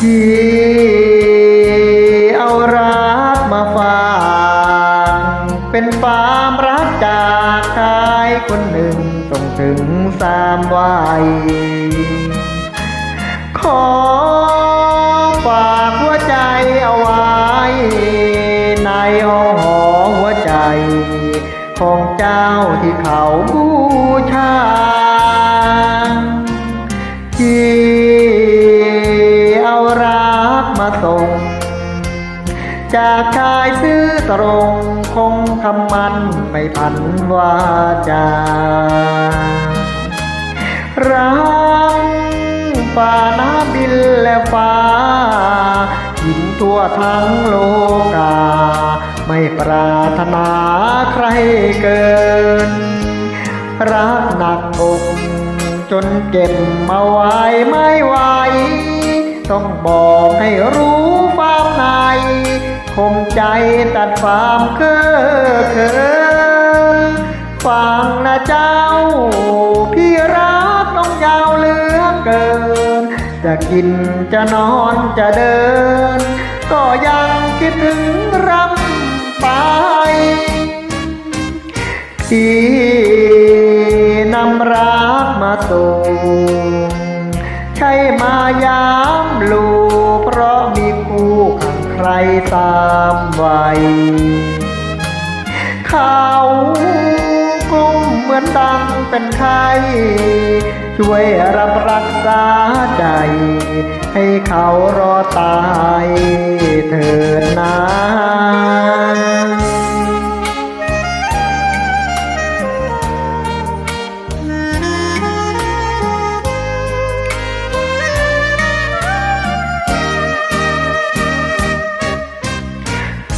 ที่เอารักมาฝากเป็นความรักจากชายคนหนึ่งส่งถึงสามวัยขอฝากหัวใจเอาไว้ ในอ้อหอหัวใจ ของเจ้าที่เขาบู ส่ง จากชายซื่อตรงคงคำมันไม่พันวาจารักฝ่าน้ำดินและฟ้าหินทั่วทั้งโลกา ไม่ปรารถนาใครเกิน รักหนักอกจนเก็บมาไว้ไม่ไหว ต้องบอกให้รู้ความในคมใจตัดความเก้อเขินฟังนะเจ้า พี่รักน้องยาวเหลือเกิน จะกินจะนอนจะเดิน ก็ยังคิดถึงรำไปที่นำรักมาส่ ใช่มายามลูกเพราะมีคู่ขังใครตามวัยเขากลุ้มเหมือนดังเป็นไข้ช่วยรับรักษาใจ ให้เขารอตายเถิดนะ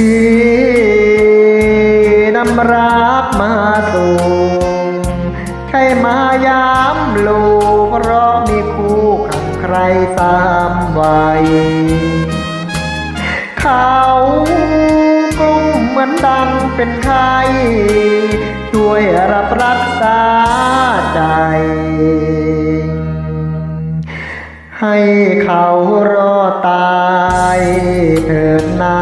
ที่นำรักมาส่งใช่มายามลูกเพราะมีคู่ขังใครตามวัยเขากลุ้มเหมือนดังเป็นไข้ช่วยรับรักษาใจ ให้เขารอตายเถิดนา